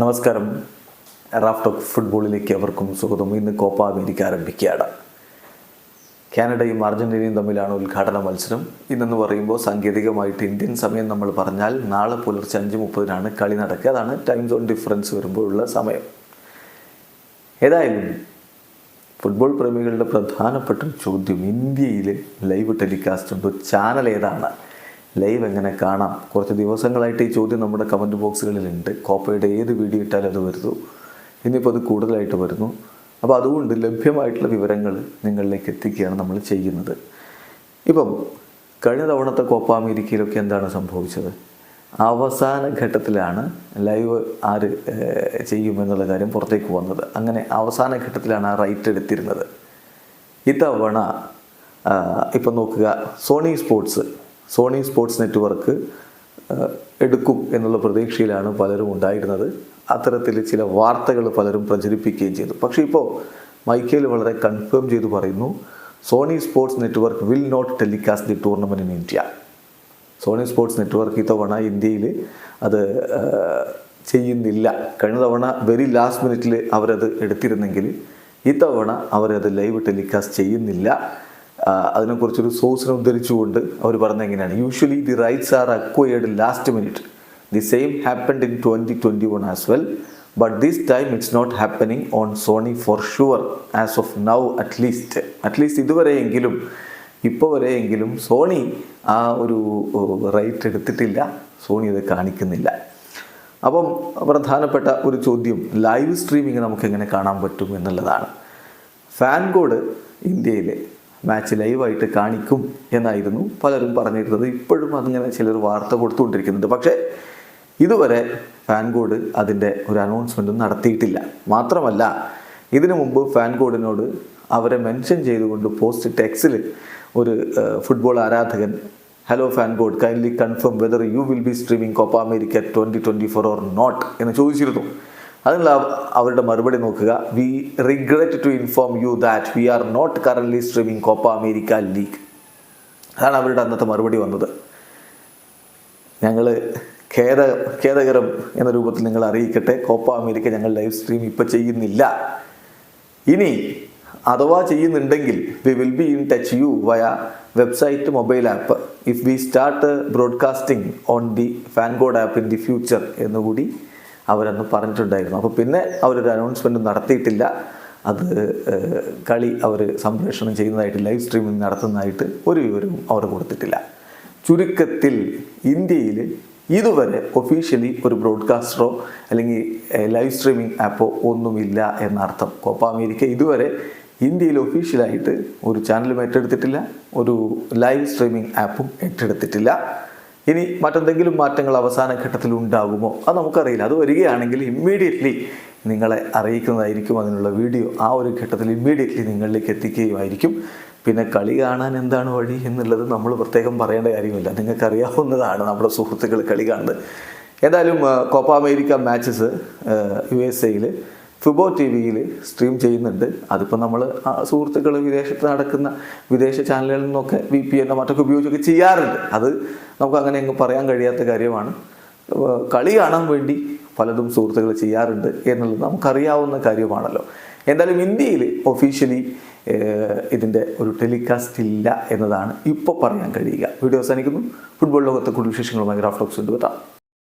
നമസ്കാരം. റാഫ്റ്റോക്ക് ഫുട്ബോളിലേക്ക് അവർക്കും സുഖതും ഇന്ന് കോപ്പ അമേരിക്ക ആരംഭിക്കുകയാണ്. കാനഡയും അർജന്റീനയും തമ്മിലാണ് ഉദ്ഘാടന മത്സരം. ഇന്നെന്ന് പറയുമ്പോൾ സാങ്കേതികമായിട്ട് ഇന്ത്യൻ സമയം നമ്മൾ പറഞ്ഞാൽ നാളെ പുലർച്ചെ അഞ്ച് മുപ്പതിനാണ് കളി നടക്കുക. അതാണ് ടൈം സോൺ ഡിഫറൻസ് വരുമ്പോഴുള്ള സമയം. ഏതായാലും ഫുട്ബോൾ പ്രേമികളുടെ പ്രധാനപ്പെട്ട ചോദ്യം. ഇന്ത്യയിലെ ലൈവ് ടെലികാസ്റ്റ് ഉണ്ടോ ചാനൽ ഏതാണ്? ലൈവ് എങ്ങനെ കാണാം? കുറച്ച് ദിവസങ്ങളായിട്ട് ഈ ചോദ്യം നമ്മുടെ കമന്റ് ബോക്സുകളിലുണ്ട് കോപ്പയുടെ ഏത് വീഡിയോ ഇട്ടാലും അത് വരുന്നു. ഇനിയിപ്പോൾ അത് കൂടുതലായിട്ട് വരുന്നു. അപ്പോൾ അതുകൊണ്ട് ലഭ്യമായിട്ടുള്ള വിവരങ്ങൾ നിങ്ങളിലേക്ക് എത്തിക്കുകയാണ് നമ്മൾ ചെയ്യുന്നത്. ഇപ്പം കഴിഞ്ഞ തവണത്തെ കോപ്പ അമേരിക്കയിലൊക്കെ എന്താണ് സംഭവിച്ചത്? അവസാന ഘട്ടത്തിലാണ് ലൈവ് ആര് ചെയ്യുമെന്നുള്ള കാര്യം പുറത്തേക്ക് വന്നത്. അങ്ങനെ അവസാന ഘട്ടത്തിലാണ് ആ റൈറ്റ് എടുത്തിരുന്നത്. ഇത്തവണ ഇപ്പം നോക്കുക Sony sports Sony sports network എടുക്കും എന്നുള്ള പ്രതീക്ഷയിലാണ് പലരും ഉണ്ടായിരുന്നത്. അത്തരത്തിൽ ചില വാർത്തകൾ പലരും പ്രചരിപ്പിക്കുകയും ചെയ്തു. പക്ഷേ ഇപ്പോൾ മൈക്കേൽ വളരെ കൺഫേം ചെയ്തു പറയുന്നു Sony sports network will not telecast the tournament in India Sony sports network ഇത്തവണ ഇന്ത്യയിൽ അത് ചെയ്യുന്നില്ല. കഴിഞ്ഞ തവണ വെരി ലാസ്റ്റ് മിനിറ്റിൽ അവരത് എടുത്തിരുന്നെങ്കിൽ ഇത്തവണ അവരത് ലൈവ് ടെലികാസ്റ്റ് ചെയ്യുന്നില്ല. അതിനെക്കുറിച്ചൊരു സോഴ്സിനെ ഉദ്ധരിച്ചുകൊണ്ട് അവർ പറഞ്ഞ എങ്ങനെയാണ്? Usually the rights are acquired last minute the same happened in twenty twenty one as well but this time it's not happening on Sony for sure as of now at least at least ഇതുവരെയെങ്കിലും ഇപ്പോൾ വരെയെങ്കിലും Sony ആ ഒരു right എടുത്തിട്ടില്ല. Sony അത് കാണിക്കുന്നില്ല. അപ്പം പ്രധാനപ്പെട്ട ഒരു ചോദ്യം ലൈവ് സ്ട്രീമിംഗ് നമുക്ക് എങ്ങനെ കാണാൻ പറ്റും എന്നുള്ളതാണ്. ഫാൻ കോഡ് ഇന്ത്യയിൽ മാച്ച് ലൈവായിട്ട് കാണിക്കും എന്നായിരുന്നു പലരും പറഞ്ഞിരുന്നത്. ഇപ്പോഴും അതിങ്ങനെ ചിലർ വാർത്ത കൊടുത്തുകൊണ്ടിരിക്കുന്നുണ്ട്. പക്ഷേ ഇതുവരെ ഫാൻകോഡ് അതിന്റെ ഒരു അനൗൺസ്മെന്റും നടത്തിയിട്ടില്ല. മാത്രമല്ല ഇതിനു മുമ്പ് ഫാൻകോഡിനോട് അവരെ മെൻഷൻ ചെയ്തുകൊണ്ട് പോസ്റ്റ് ടെക്സിൽ ഒരു football ആരാധകൻ hello FanCode kindly confirm whether you will be streaming Copa America twenty twenty four or not എന്ന് ചോദിച്ചിരുന്നു. അതിനുള്ള അവരുടെ മറുപടി നോക്കുക. We regret to inform you that we are not currently streaming Copa America league അതാണ് അവരുടെ അന്നത്തെ മറുപടി വന്നത്. ഞങ്ങൾ ഖേദ ഖേദകരം എന്ന രൂപത്തിൽ നിങ്ങൾ അറിയിക്കട്ടെ. കോപ്പ അമേരിക്ക ഞങ്ങൾ ലൈവ് സ്ട്രീം ഇപ്പോൾ ചെയ്യുന്നില്ല. ഇനി അഥവാ ചെയ്യുന്നുണ്ടെങ്കിൽ we will be in touch you via website mobile app if we start broadcasting on the FanCode app in the future എന്നുകൂടി അവരന്ന് പറഞ്ഞിട്ടുണ്ടായിരുന്നു. അപ്പോൾ പിന്നെ അവരൊരു അനൗൺസ്മെന്റ് നടത്തിയിട്ടില്ല. അത് കളി അവർ സംപ്രേഷണം ചെയ്യുന്നതായിട്ട് ലൈവ് സ്ട്രീമിംഗ് നടത്തുന്നതായിട്ട് ഒരു വിവരവും അവർ കൊടുത്തിട്ടില്ല. ചുരുക്കത്തിൽ ഇന്ത്യയിൽ ഇതുവരെ ഒഫീഷ്യലി ഒരു ബ്രോഡ്കാസ്റ്ററോ അല്ലെങ്കിൽ ലൈവ് സ്ട്രീമിംഗ് ആപ്പോ ഒന്നുമില്ല എന്നർത്ഥം. കോപ്പ അമേരിക്ക ഇതുവരെ ഇന്ത്യയിൽ ഒഫീഷ്യലായിട്ട് ഒരു ചാനലും ഏറ്റെടുത്തിട്ടില്ല. ഒരു ലൈവ് സ്ട്രീമിംഗ് ആപ്പും ഏറ്റെടുത്തിട്ടില്ല. ഇനി മറ്റെന്തെങ്കിലും മാറ്റങ്ങൾ അവസാന ഘട്ടത്തിൽ ഉണ്ടാകുമോ? അത് നമുക്കറിയില്ല. അത് വരികയാണെങ്കിൽ ഇമ്മീഡിയറ്റ്ലി നിങ്ങളെ അറിയിക്കുന്നതായിരിക്കും അതിനുള്ള വീഡിയോ ആ ഒരു ഘട്ടത്തിൽ ഇമ്മീഡിയറ്റ്ലി നിങ്ങളിലേക്ക് എത്തിക്കുകയുമായിരിക്കും. പിന്നെ കളി കാണാൻ എന്താണ് വഴി എന്നുള്ളത് നമ്മൾ പ്രത്യേകം പറയേണ്ട കാര്യമില്ല. നിങ്ങൾക്കറിയാവുന്നതാണ് നമ്മുടെ സുഹൃത്തുക്കൾ കളി കാണുന്നത്. ഏതായാലും Copa America matches U S എയിൽ ഫുബോ ടി വിയിൽ സ്ട്രീം ചെയ്യുന്നുണ്ട്. അതിപ്പോൾ നമ്മൾ സുഹൃത്തുക്കൾ വിദേശത്ത് നടക്കുന്ന വിദേശ ചാനലുകളിൽ നിന്നൊക്കെ വി പി എന്നോ മറ്റൊക്കെ ഉപയോഗിച്ചൊക്കെ ചെയ്യാറുണ്ട്. അത് നമുക്ക് അങ്ങനെ അങ്ങ് പറയാൻ കഴിയാത്ത കാര്യമാണ്. കളി കാണാൻ വേണ്ടി പലതും സുഹൃത്തുക്കൾ ചെയ്യാറുണ്ട് എന്നുള്ളത് നമുക്കറിയാവുന്ന കാര്യമാണല്ലോ. എന്തായാലും ഇന്ത്യയിൽ ഒഫീഷ്യലി ഇതിന്റെ ഒരു ടെലികാസ്റ്റ് ഇല്ല എന്നതാണ് ഇപ്പോൾ പറയാൻ കഴിയുക. വീഡിയോ അവസാനിക്കുന്നു. ഫുട്ബോൾ ലോകത്തെ കൂടുതൽ വിശേഷങ്ങളുമായി ഗ്രാഫ്റ്റോക്സ് കൊണ്ടുവരാം